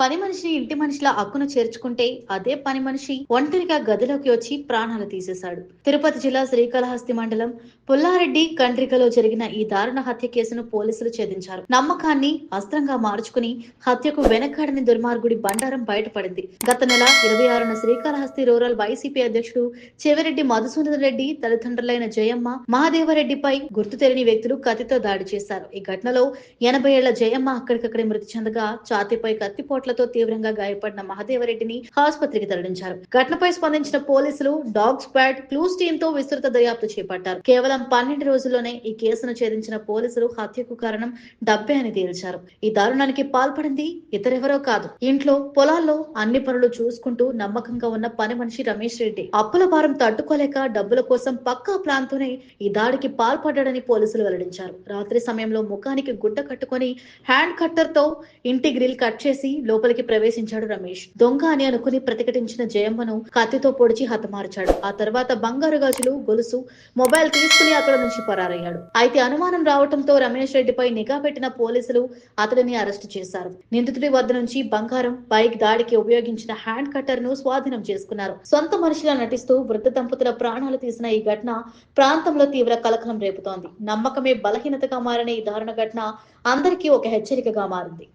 పని మనిషిని ఇంటి మనిషిలా హక్కును చేర్చుకుంటే అదే పని మనిషి ఒంటరిగా గదిలోకి వచ్చి ప్రాణాలు తీసేశాడు. తిరుపతి జిల్లా శ్రీకాళహస్తి మండలం పుల్లారెడ్డి కండ్రికలో జరిగిన ఈ దారుణ హత్య కేసును పోలీసులు ఛేదించారు. నమ్మకాన్ని అస్త్రంగా మార్చుకుని హత్యకు వెనకాడని దుర్మార్గుడి బండారం బయటపడింది. గత నెల ఇరవై ఆరున శ్రీకాళహస్తి రూరల్ వైసీపీ అధ్యక్షుడు చెవిరెడ్డి మధుసూదన్ రెడ్డి తల్లిదండ్రులైన జయమ్మ మహాదేవరెడ్డిపై గుర్తు తెలియని వ్యక్తులు కత్తితో దాడి చేశారు. ఈ ఘటనలో ఎనభై ఏళ్ళ జయమ్మ అక్కడికక్కడే మృతి చెందగా ఛాతీపై చోట్లతో తీవ్రంగా గాయపడిన మహదేవరెడ్డిని ఆసుపత్రికి తరలించారు. ఘటనపై స్పందించిన పోలీసులు డాగ్ స్క్వాడ్ క్లూస్ టీమ్తో విస్తృత దర్యాప్తు చేపట్టారు. కేవలం పన్నెండు రోజుల్లోనే ఈ కేసును ఛేదించిన పోలీసులు హత్యకు కారణం డబ్బే అని తేల్చారు. ఈ దారుణానికి పాల్పడింది ఇతరెవరో కాదు. ఇంట్లో పొలాల్లో అన్ని పనులు చూసుకుంటూ నమ్మకంగా ఉన్న పని మనిషి రమేష్ రెడ్డి. అప్పుల భారం తట్టుకోలేక డబ్బుల కోసం పక్కా ప్లాన్ ఈ దాడికి పాల్పడ్డాడని పోలీసులు వెల్లడించారు. రాత్రి సమయంలో ముఖానికి గుడ్డ కట్టుకొని హ్యాండ్ కట్టర్తో ఇంటి గ్రిల్ కట్ చేసి లోపలికి ప్రవేశించాడు రమేష్. దొంగ అని అనుకుని ప్రతిఘటించిన జయమ్మను కత్తితో పొడిచి హతమార్చాడు. ఆ తర్వాత బంగారు గాజులు గొలుసు మొబైల్ తీసుకుని అక్కడ నుంచి పరారయ్యాడు. అయితే అనుమానం రావడంతో రమేష్ రెడ్డిపై నిఘా పెట్టిన పోలీసులు అతడిని అరెస్టు చేశారు. నిందితుడి వద్ద నుంచి బంగారం బైక్ దాడికి ఉపయోగించిన హ్యాండ్ కట్టర్ను స్వాధీనం చేసుకున్నారు. సొంత మనిషిలా నటిస్తూ వృద్ధ దంపతుల ప్రాణాలు తీసిన ఈ ఘటన ప్రాంతంలో తీవ్ర కలకలం రేపుతోంది. నమ్మకమే బలహీనతగా మారిన ఈ దారుణ ఘటన అందరికీ ఒక హెచ్చరికగా మారింది.